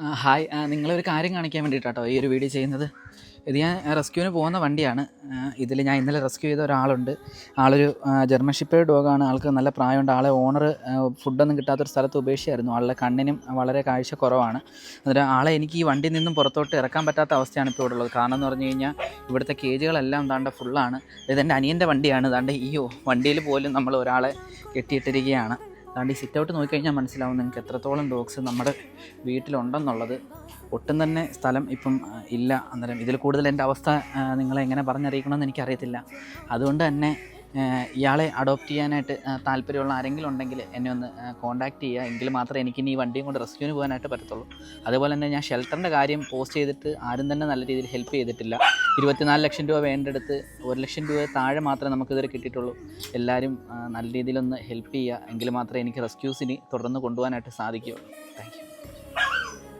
Hi. നിങ്ങളൊരു കാര്യം കാണിക്കാൻ വേണ്ടിയിട്ടാട്ടോ ഈ ഒരു വീഡിയോ ചെയ്യുന്നത്. ഇത് ഞാൻ റെസ്ക്യൂവിന് പോകുന്ന വണ്ടിയാണ്. ഇതിൽ ഞാൻ ഇന്നലെ റെസ്ക്യൂ ചെയ്ത ഒരാളുണ്ട്. ആളൊരു ജർമ്മൻ ഷിപ്പേഡ് ഡോഗാണ് ആൾക്ക് നല്ല പ്രായമുണ്ട്. ആളെ ഓണർ ഫുഡൊന്നും കിട്ടാത്തൊരു സ്ഥലത്ത് ഉപേക്ഷിച്ചായിരുന്നു. ആളുടെ കണ്ണിനും വളരെ കാഴ്ച കുറവാണ്. അന്നേരം ആളെ എനിക്ക് ഈ വണ്ടിയിൽ നിന്നും പുറത്തോട്ട് ഇറക്കാൻ പറ്റാത്ത അവസ്ഥയാണ് ഇപ്പോൾ ഉള്ളത്. കാരണം എന്ന് പറഞ്ഞു കഴിഞ്ഞാൽ ഇവിടുത്തെ കേജുകളെല്ലാം താണ്ട ഫുള്ളാണ് ഇതെന്റെ അനിയന്റെ വണ്ടിയാണ്. താണ്ട ഈ വണ്ടിയിൽ പോലും നമ്മൾ ഒരാളെ കെട്ടിയിട്ടിരിക്കുകയാണ്. അതുകൊണ്ട് ഈ സിറ്റ് ഔട്ട് നോക്കിക്കഴിഞ്ഞാൽ മനസ്സിലാവും നിങ്ങൾക്ക് എത്രത്തോളം ഡോഗ്സ് നമ്മുടെ വീട്ടിലുണ്ടെന്നുള്ളത്. ഒട്ടും തന്നെ സ്ഥലം ഇപ്പം ഇല്ല. അന്നേരം ഇതിൽ കൂടുതൽ എന്റെ അവസ്ഥ നിങ്ങളെ എങ്ങനെ പറഞ്ഞറിയിക്കണമെന്ന് എനിക്കറിയത്തില്ല. അതുകൊണ്ട് തന്നെ ഇയാളെ അഡോപ്റ്റ് ചെയ്യാനായിട്ട് താല്പര്യമുള്ള ആരെങ്കിലും ഉണ്ടെങ്കിൽ എന്നെ ഒന്ന് കോൺടാക്റ്റ് ചെയ്യുക. എങ്കിൽ മാത്രമേ എനിക്ക് ഇനി ഈ വണ്ടിയും കൊണ്ട് റെസ്ക്യൂവിന് പോകാനായിട്ട് പറ്റത്തുള്ളൂ. അതുപോലെ തന്നെ ഞാൻ ഷെൽട്ടറിന്റെ കാര്യം പോസ്റ്റ് ചെയ്തിട്ട് ആരും തന്നെ നല്ല രീതിയിൽ ഹെൽപ്പ് ചെയ്തിട്ടില്ല. ഇരുപത്തിനാല് ലക്ഷം രൂപ വേണ്ടെടുത്ത് ഒരു ലക്ഷം രൂപ താഴെ മാത്രമേ നമുക്കിതുവരെ കിട്ടിയിട്ടുള്ളൂ. എല്ലാവരും നല്ല രീതിയിലൊന്ന് ഹെൽപ്പ് ചെയ്യുക. എങ്കിൽ മാത്രമേ എനിക്ക് റെസ്ക്യൂസിന് തുടർന്ന് കൊണ്ടുപോകാനായിട്ട് സാധിക്കുകയുള്ളൂ. താങ്ക്